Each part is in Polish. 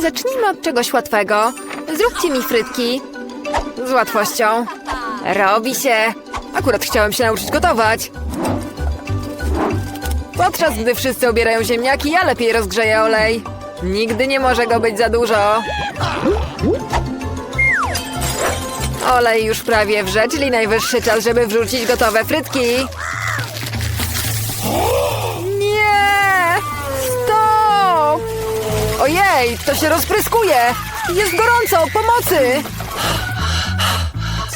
Zacznijmy od czegoś łatwego. Zróbcie mi frytki. Z łatwością. Robi się. Akurat chciałem się nauczyć gotować. Podczas gdy wszyscy obierają ziemniaki, ja lepiej rozgrzeję olej. Nigdy nie może go być za dużo. Olej już prawie wrze, czyli najwyższy czas, żeby wrzucić gotowe frytki. Nie! Stop! Ojej, to się rozpryskuje! Jest gorąco! Pomocy!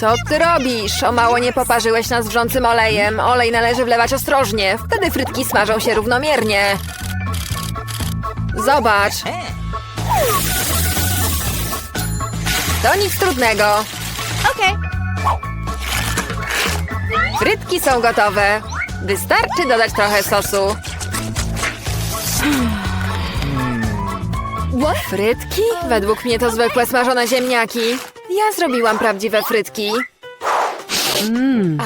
Co ty robisz? O mało nie poparzyłeś nas wrzącym olejem. Olej należy wlewać ostrożnie. Wtedy frytki smażą się równomiernie. Zobacz. To nic trudnego. Okay. Frytki są gotowe. Wystarczy dodać trochę sosu. Frytki? Według mnie to zwykłe smażone ziemniaki. Ja zrobiłam prawdziwe frytki.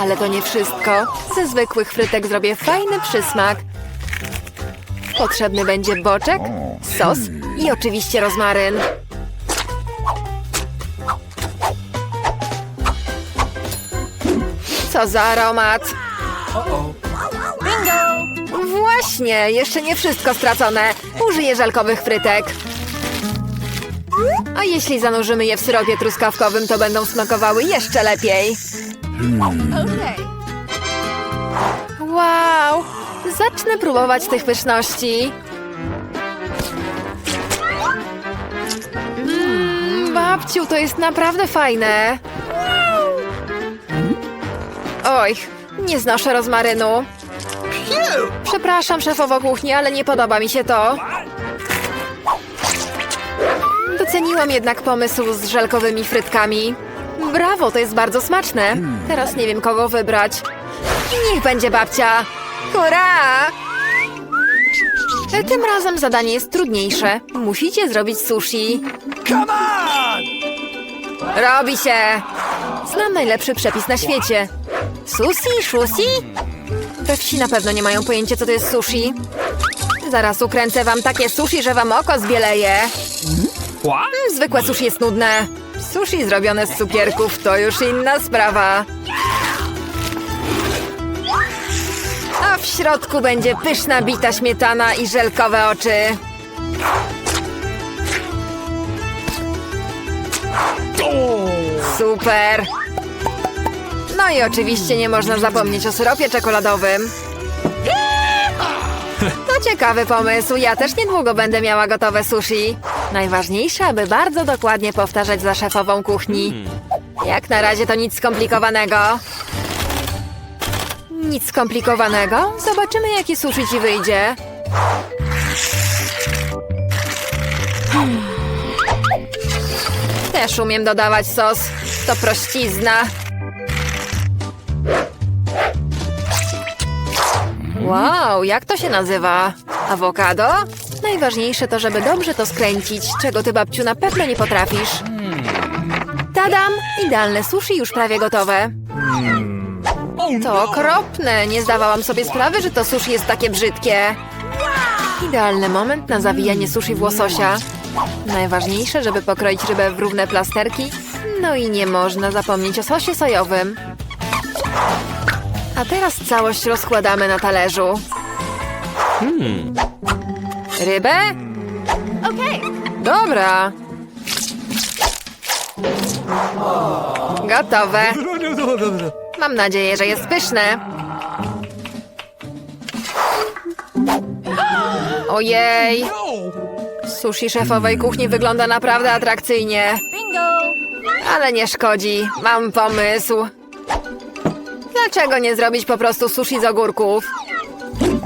Ale to nie wszystko. Ze zwykłych frytek zrobię fajny przysmak. Potrzebny będzie boczek, sos i oczywiście rozmaryn. Co za aromat! Bingo! Właśnie, jeszcze nie wszystko stracone. Użyję żelkowych frytek. A jeśli zanurzymy je w syropie truskawkowym, to będą smakowały jeszcze lepiej. Wow! Zacznę próbować tych pyszności. Mmm, babciu, to jest naprawdę fajne. Oj, nie znoszę rozmarynu. Przepraszam, szefowo kuchni, ale nie podoba mi się to. Doceniłam jednak pomysł z żelkowymi frytkami. Brawo, to jest bardzo smaczne. Teraz nie wiem, kogo wybrać. Niech będzie babcia. Hurra! Tym razem zadanie jest trudniejsze. Musicie zrobić sushi. Come on! Robi się! Znam najlepszy przepis na świecie. Sushi? Shusi? We wsi na pewno nie mają pojęcia, co to jest sushi. Zaraz ukręcę wam takie sushi, że wam oko zbieleje. Mm, Zwykłe sushi jest nudne. Sushi zrobione z cukierków to już inna sprawa. A w środku będzie pyszna bita śmietana i żelkowe oczy. Super! No i oczywiście nie można zapomnieć o syropie czekoladowym. To ciekawy pomysł. Ja też niedługo będę miała gotowe sushi. Najważniejsze, aby bardzo dokładnie powtarzać za szefową kuchni. Jak na razie to nic skomplikowanego. Nic skomplikowanego? Zobaczymy, jaki sushi ci wyjdzie. Hmm. Też umiem dodawać sos. To prościzna. Wow, jak to się nazywa? Awokado? Najważniejsze to, żeby dobrze to skręcić, czego ty, babciu, na pewno nie potrafisz. Tadam! Idealne sushi już prawie gotowe. To okropne! Nie zdawałam sobie sprawy, że to sushi jest takie brzydkie. Idealny moment na zawijanie sushi w łososia. Najważniejsze, żeby pokroić rybę w równe plasterki. No i nie można zapomnieć o sosie sojowym. A teraz całość rozkładamy na talerzu. Rybę? Okay. Dobra. Gotowe. Mam nadzieję, że jest pyszne. Ojej, sushi szefowej kuchni wygląda naprawdę atrakcyjnie. Bingo! Ale nie szkodzi, mam pomysł. Dlaczego nie zrobić po prostu sushi z ogórków?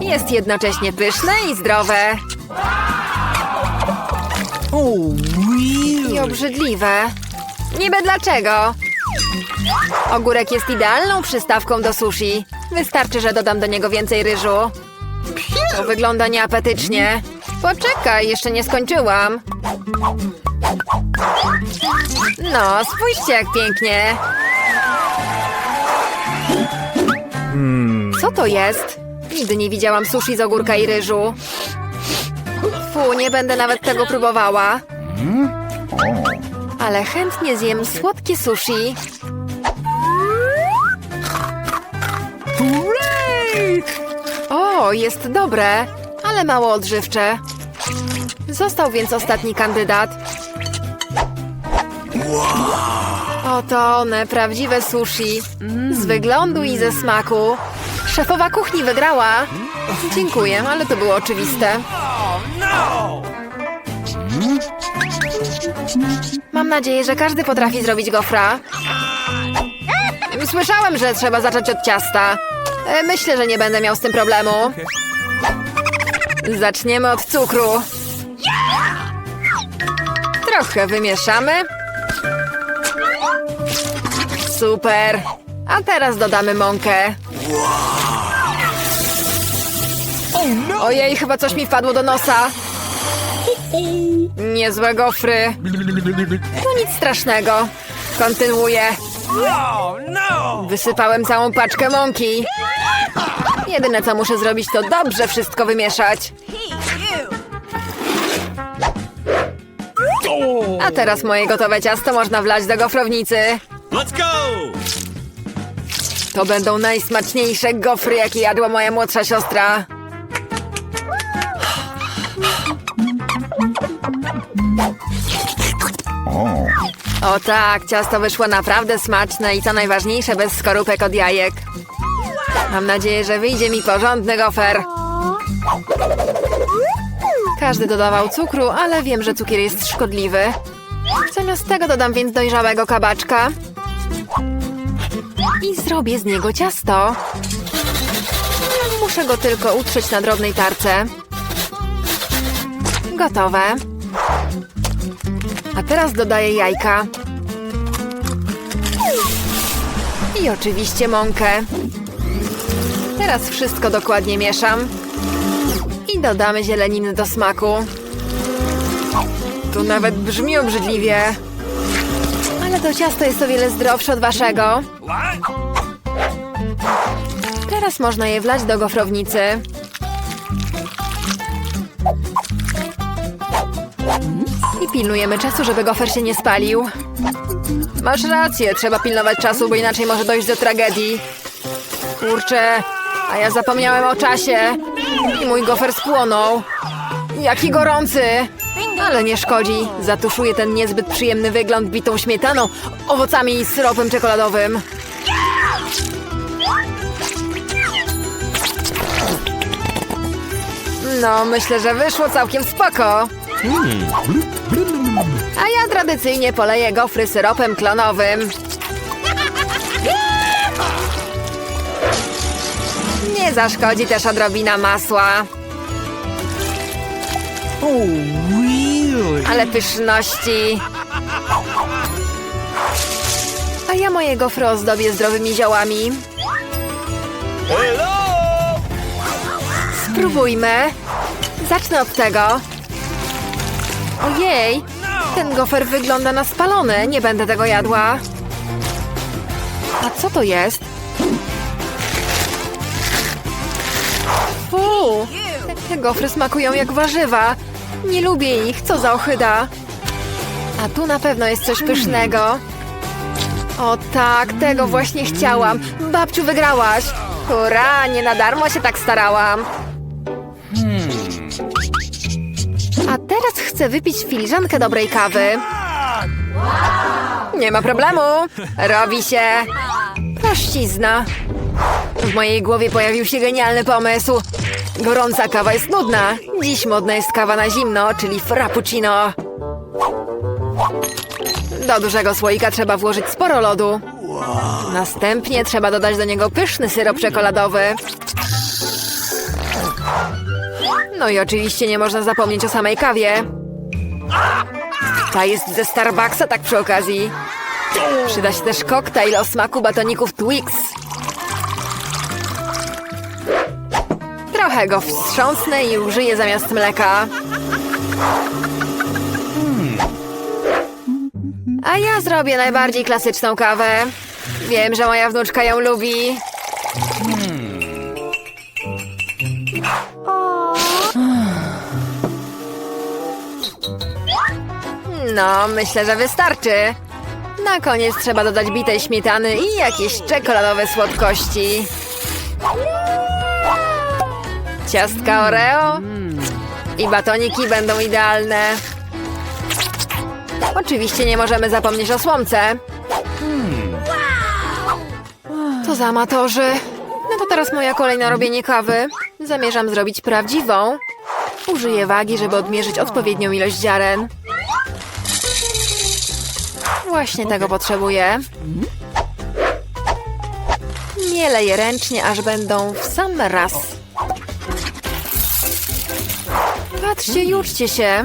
Jest jednocześnie pyszne i zdrowe. I obrzydliwe. Niby dlaczego? Ogórek jest idealną przystawką do sushi. Wystarczy, że dodam do niego więcej ryżu. To wygląda nieapetycznie. Poczekaj, jeszcze nie skończyłam. No, spójrzcie jak pięknie. Co to jest? Nigdy nie widziałam sushi z ogórka i ryżu. Fu, nie będę nawet tego próbowała. Ale chętnie zjem słodkie sushi. O, jest dobre, ale mało odżywcze. Został więc ostatni kandydat. Oto one, prawdziwe sushi. Z wyglądu i ze smaku. Szefowa kuchni wygrała. Dziękuję, ale to było oczywiste. Mam nadzieję, że każdy potrafi zrobić gofra. Słyszałem, że trzeba zacząć od ciasta. E, Myślę, że nie będę miał z tym problemu. Zaczniemy od cukru. Trochę wymieszamy. Super. A teraz dodamy mąkę. Ojej, chyba coś mi wpadło do nosa. Niezłe gofry. To nic strasznego. Kontynuuję. No! Wysypałem całą paczkę mąki. Jedyne co muszę zrobić to dobrze wszystko wymieszać. A teraz moje gotowe ciasto można wlać do gofrownicy. Let's go! To będą najsmaczniejsze gofry, jakie jadła moja młodsza siostra. O tak, ciasto wyszło naprawdę smaczne i co najważniejsze, bez skorupek od jajek. Mam nadzieję, że wyjdzie mi porządny gofer. Każdy dodawał cukru, ale wiem, że cukier jest szkodliwy. Zamiast tego dodam więc dojrzałego kabaczka. I zrobię z niego ciasto. Muszę go tylko utrzeć na drobnej tarce. Gotowe. A teraz dodaję jajka. I oczywiście mąkę. Teraz wszystko dokładnie mieszam. I dodamy zieleniny do smaku. To nawet brzmi obrzydliwie. Ale to ciasto jest o wiele zdrowsze od waszego. Teraz można je wlać do gofrownicy. Pilnujemy czasu, żeby gofer się nie spalił. Masz rację, trzeba pilnować czasu, bo inaczej może dojść do tragedii. Kurczę, a ja zapomniałem o czasie. I mój gofer spłonął. Jaki gorący! Ale nie szkodzi. Zatuszuję ten niezbyt przyjemny wygląd bitą śmietaną, owocami i syropem czekoladowym. No, myślę, że wyszło całkiem spoko. A ja tradycyjnie poleję gofry syropem klonowym. Nie zaszkodzi też odrobina masła, Oh, really? ale pyszności. A ja moje gofry ozdobię zdrowymi ziołami. Spróbujmy. Zacznę od tego. Ojej, ten gofer wygląda na spalony. Nie będę tego jadła. A co to jest? Fu, te gofry smakują jak warzywa. Nie lubię ich, co za ochyda. A tu na pewno jest coś pysznego. O tak, tego właśnie chciałam. Babciu, wygrałaś. Hurra, nie na darmo się tak starałam. A teraz chcę wypić filiżankę dobrej kawy. Nie ma problemu. Robi się. Prościzna. W mojej głowie pojawił się genialny pomysł. Gorąca kawa jest nudna. Dziś modna jest kawa na zimno, czyli frappuccino. Do dużego słoika trzeba włożyć sporo lodu. Następnie trzeba dodać do niego pyszny syrop czekoladowy. No i oczywiście nie można zapomnieć o samej kawie. Ta jest ze Starbucksa, tak przy okazji. Przyda się też koktajl o smaku batoników Twix. Trochę go wstrząsnę i użyję zamiast mleka. A ja zrobię najbardziej klasyczną kawę. Wiem, że moja wnuczka ją lubi. No, myślę, że wystarczy. Na koniec trzeba dodać bitej śmietany i jakieś czekoladowe słodkości. Ciastka Oreo i batoniki będą idealne. Oczywiście nie możemy zapomnieć o słomce. To za amatorzy. No to teraz moja kolej na robienie kawy. Zamierzam zrobić prawdziwą. Użyję wagi, żeby odmierzyć odpowiednią ilość ziaren. Właśnie tego potrzebuję. Mielę je ręcznie, aż będą w sam raz. Patrzcie, juczcie się.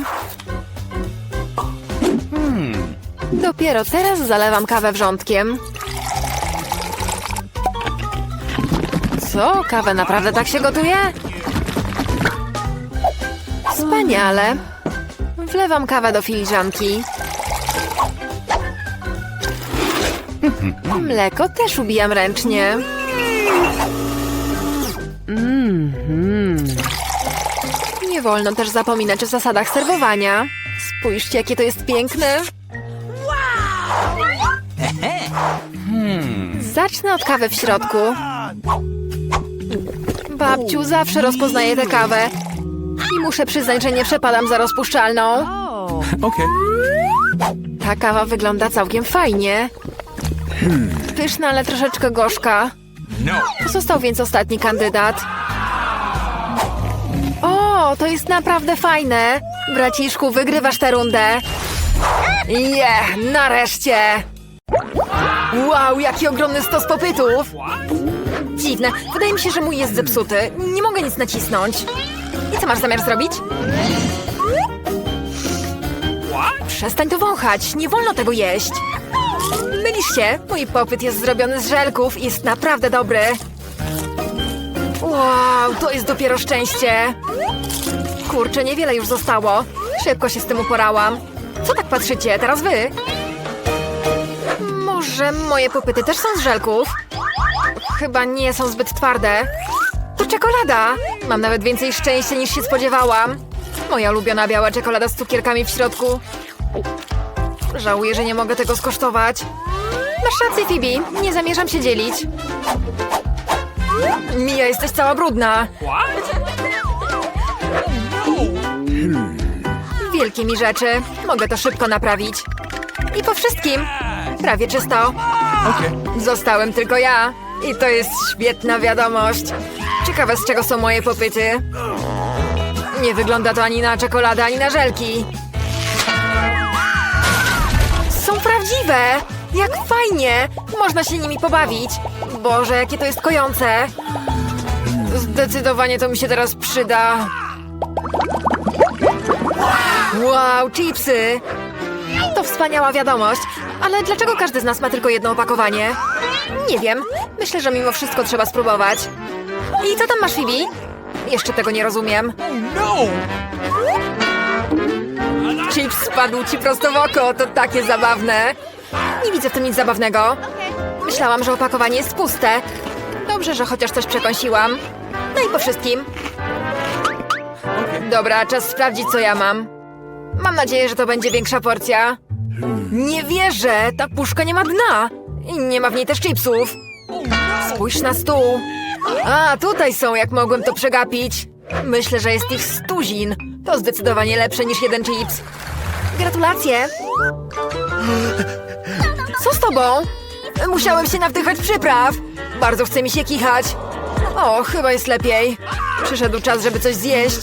Dopiero teraz zalewam kawę wrzątkiem. Co? Kawę naprawdę tak się gotuje? Wspaniale. Wlewam kawę do filiżanki. Mleko też ubijam ręcznie. Nie wolno też zapominać o zasadach serwowania. Spójrzcie, jakie to jest piękne. Zacznę od kawy w środku. Babciu, zawsze rozpoznaję tę kawę. I muszę przyznać, że nie przepadam za rozpuszczalną. Okay. Ta kawa wygląda całkiem fajnie. Pyszna, ale troszeczkę gorzka. No. Został więc ostatni kandydat. O, to jest naprawdę fajne. Braciszku, wygrywasz tę rundę. Je, nareszcie. Wow, jaki ogromny stos popytów. Dziwne, wydaje mi się, że mój jest zepsuty. Nie mogę nic nacisnąć. I co masz zamiar zrobić? Przestań to wąchać, nie wolno tego jeść. Mylisz się, mój popyt jest zrobiony z żelków i jest naprawdę dobry. Wow, to jest dopiero szczęście. Kurczę, niewiele już zostało. Szybko się z tym uporałam. Co tak patrzycie, teraz wy? Może moje popyty też są z żelków? Chyba nie są zbyt twarde. To czekolada! Mam nawet więcej szczęścia niż się spodziewałam. Moja ulubiona biała czekolada z cukierkami w środku. Żałuję, że nie mogę tego skosztować. Masz rację, Phoebe. Nie zamierzam się dzielić. Mija, jesteś cała brudna. Wielkie mi rzeczy. Mogę to szybko naprawić. I po wszystkim. Prawie czysto. Zostałem tylko ja. I to jest świetna wiadomość. Ciekawe, z czego są moje popyty. Nie wygląda to ani na czekoladę, ani na żelki. Prawdziwe! Jak fajnie! Można się nimi pobawić. Boże, jakie to jest kojące. Zdecydowanie to mi się teraz przyda. Wow, chipsy! To wspaniała wiadomość, ale dlaczego każdy z nas ma tylko jedno opakowanie? Nie wiem. Myślę, że mimo wszystko trzeba spróbować. I co tam masz, Phoebe? Jeszcze tego nie rozumiem. No. Chips spadł ci prosto w oko, to takie zabawne. Nie widzę w tym nic zabawnego. Myślałam, że opakowanie jest puste. Dobrze, że chociaż coś przekąsiłam. No i po wszystkim. Dobra, czas sprawdzić, co ja mam. Mam nadzieję, że to będzie większa porcja. Nie wierzę! Ta puszka nie ma dna! I nie ma w niej też chipsów. Spójrz na stół. A, tutaj są, jak mogłem to przegapić. Myślę, że jest ich stuzin. To zdecydowanie lepsze niż jeden chips. Gratulacje! Co z tobą? Musiałem się nawdychać przypraw. Bardzo chce mi się kichać. O, chyba jest lepiej. Przyszedł czas, żeby coś zjeść.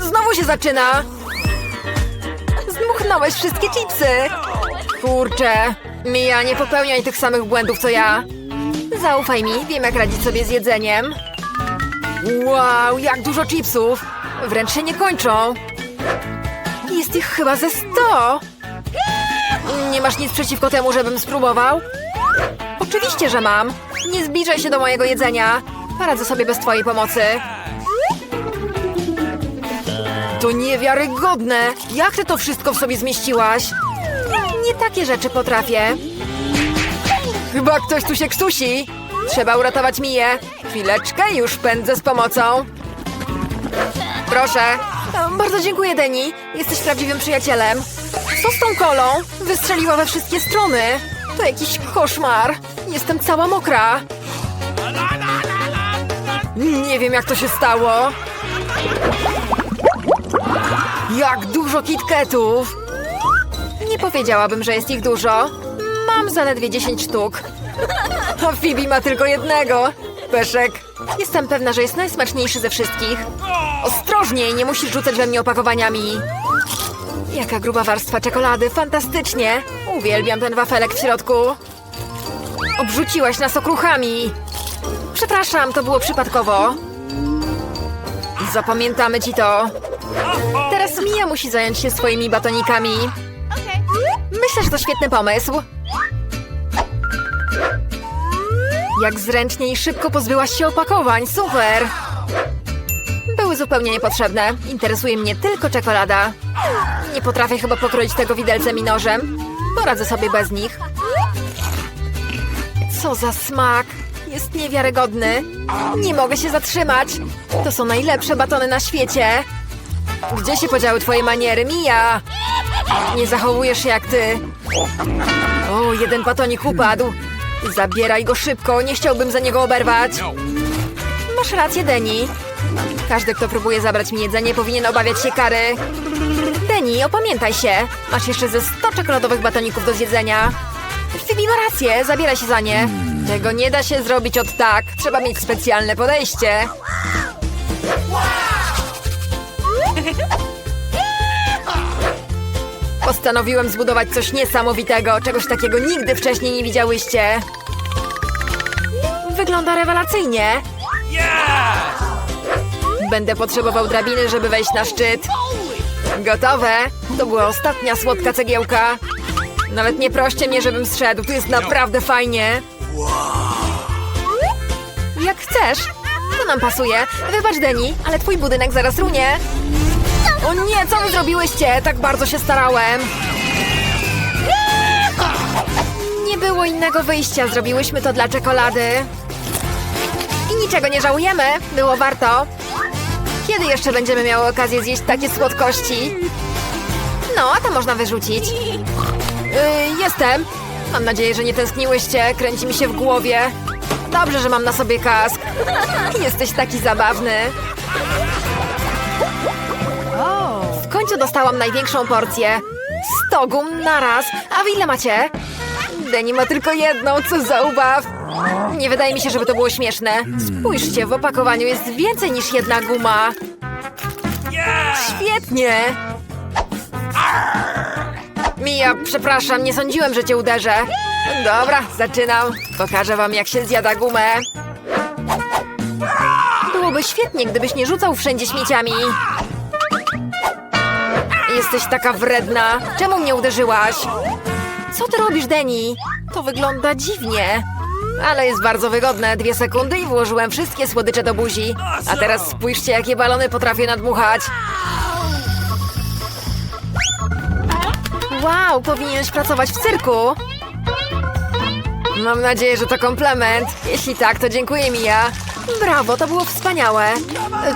Znowu się zaczyna. Zdmuchnąłeś wszystkie chipsy. Kurczę. Mija, nie popełniaj tych samych błędów, co ja. Zaufaj mi, wiem jak radzić sobie z jedzeniem. Wow, jak dużo chipsów! Wręcz się nie kończą. Jest ich chyba ze sto. Nie masz nic przeciwko temu, żebym spróbował? Oczywiście, że mam. Nie zbliżaj się do mojego jedzenia. Poradzę sobie bez twojej pomocy. To niewiarygodne! Jak ty to wszystko w sobie zmieściłaś? Nie takie rzeczy potrafię. Chyba ktoś tu się ksusi. Trzeba uratować Miję. Chwileczkę, już pędzę z pomocą. Proszę, Bardzo dziękuję, Deni. Jesteś prawdziwym przyjacielem. Co z tą kolą? Wystrzeliła we wszystkie strony. To jakiś koszmar. Jestem cała mokra. Nie wiem, jak to się stało. Jak dużo kitketów! Nie powiedziałabym, że jest ich dużo. Mam zaledwie 10 sztuk. A Phoebe ma tylko jednego. Peszek. Jestem pewna, że jest najsmaczniejszy ze wszystkich. Ostrożniej, nie musisz rzucać we mnie opakowaniami. Jaka gruba warstwa czekolady, fantastycznie! Uwielbiam ten wafelek w środku. Obrzuciłaś nas okruchami. Przepraszam, to było przypadkowo. Zapamiętamy ci to. Teraz Mia musi zająć się swoimi batonikami. Myślę, że to świetny pomysł. Jak zręcznie i szybko pozbyłaś się opakowań, super! Były zupełnie niepotrzebne. Interesuje mnie tylko czekolada. Nie potrafię chyba pokroić tego widelcem i nożem. Poradzę sobie bez nich. Co za smak! Jest niewiarygodny. Nie mogę się zatrzymać. To są najlepsze batony na świecie. Gdzie się podziały twoje maniery, Mija? Nie zachowujesz się jak ty. O, jeden batonik upadł. Zabieraj go szybko, nie chciałbym za niego oberwać. Masz rację, Deni. Każdy, kto próbuje zabrać mi jedzenie, powinien obawiać się kary. Deni, opamiętaj się. Masz jeszcze ze 100 czekoladowych batoników do zjedzenia. Phoebe ma rację, zabieraj się za nie. Tego nie da się zrobić od tak. Trzeba mieć specjalne podejście. Postanowiłem zbudować coś niesamowitego, czegoś takiego nigdy wcześniej nie widziałyście. Wygląda rewelacyjnie. Będę potrzebował drabiny, żeby wejść na szczyt. Gotowe. To była ostatnia słodka cegiełka. Nawet nie proście mnie, żebym zszedł. Tu jest naprawdę fajnie. Jak chcesz. To nam pasuje. Wybacz, Deni, ale twój budynek zaraz runie. O nie, co wy zrobiłyście? Tak bardzo się starałem. Nie było innego wyjścia. Zrobiłyśmy to dla czekolady. I niczego nie żałujemy. Było warto. Kiedy jeszcze będziemy miały okazję zjeść takie słodkości? No, a to można wyrzucić. Yy, jestem. Mam nadzieję, że nie tęskniłyście. Kręci mi się w głowie. Dobrze, że mam na sobie kask. Jesteś taki zabawny. Końcu dostałam największą porcję. 100 gum naraz. A wy ile macie? Deni ma tylko jedną, co za ubaw. Nie wydaje mi się, żeby to było śmieszne. Spójrzcie, w opakowaniu jest więcej niż jedna guma. Świetnie! Mija, przepraszam, nie sądziłem, że cię uderzę. Dobra, zaczynam. Pokażę wam, jak się zjada gumę. Byłoby świetnie, gdybyś nie rzucał wszędzie śmieciami. Jesteś taka wredna. Czemu mnie uderzyłaś? Co ty robisz, Deni? To wygląda dziwnie. Ale jest bardzo wygodne. Dwie sekundy i włożyłem wszystkie słodycze do buzi. A teraz spójrzcie, jakie balony potrafię nadmuchać. Wow, powinieneś pracować w cyrku. Mam nadzieję, że to komplement. Jeśli tak, to dziękuję, Mija. Brawo, to było wspaniałe.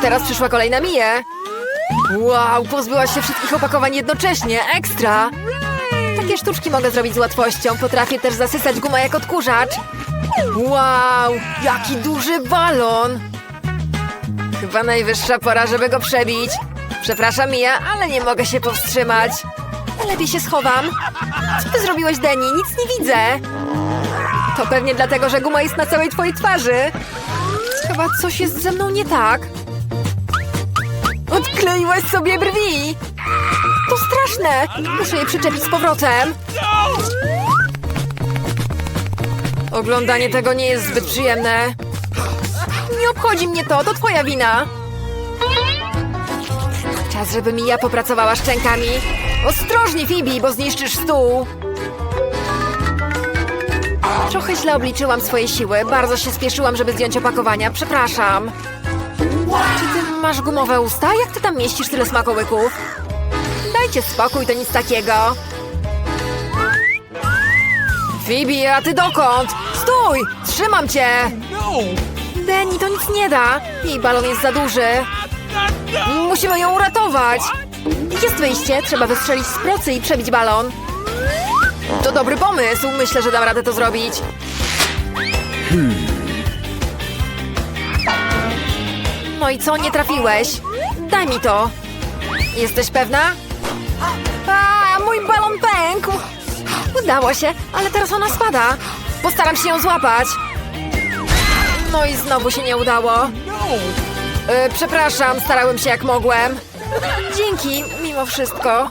Teraz przyszła kolej na Miję. Wow, pozbyłaś się wszystkich opakowań jednocześnie. Ekstra! Takie sztuczki mogę zrobić z łatwością. Potrafię też zasysać gumę jak odkurzacz. Wow, jaki duży balon! Chyba najwyższa pora, żeby go przebić. Przepraszam, Mija, ale nie mogę się powstrzymać. Lepiej się schowam. Co ty zrobiłeś, Deni? Nic nie widzę. To pewnie dlatego, że guma jest na całej twojej twarzy. Chyba coś jest ze mną nie tak. Odkleiłaś sobie brwi! To straszne! Muszę je przyczepić z powrotem. Oglądanie tego nie jest zbyt przyjemne. Nie obchodzi mnie to, to twoja wina. Czas, żeby Mija popracowała szczękami. Ostrożnie, Phoebe, bo zniszczysz stół. Trochę źle obliczyłam swoje siły. Bardzo się spieszyłam, żeby zdjąć opakowania. Przepraszam. Czy ty masz gumowe usta? Jak ty tam mieścisz tyle smakołyków? Dajcie spokój, to nic takiego. Phoebe, a ty dokąd? Stój! Trzymam cię! No! Denny, to nic nie da. Jej balon jest za duży. Musimy ją uratować! Jest wyjście, trzeba wystrzelić z procy i przebić balon. To dobry pomysł, myślę, że dam radę to zrobić. No i co, nie trafiłeś? Daj mi to. Jesteś pewna? A, mój balon pękł! Udało się, ale teraz ona spada. Postaram się ją złapać. No i znowu się nie udało. E, przepraszam, starałem się jak mogłem. Dzięki, mimo wszystko.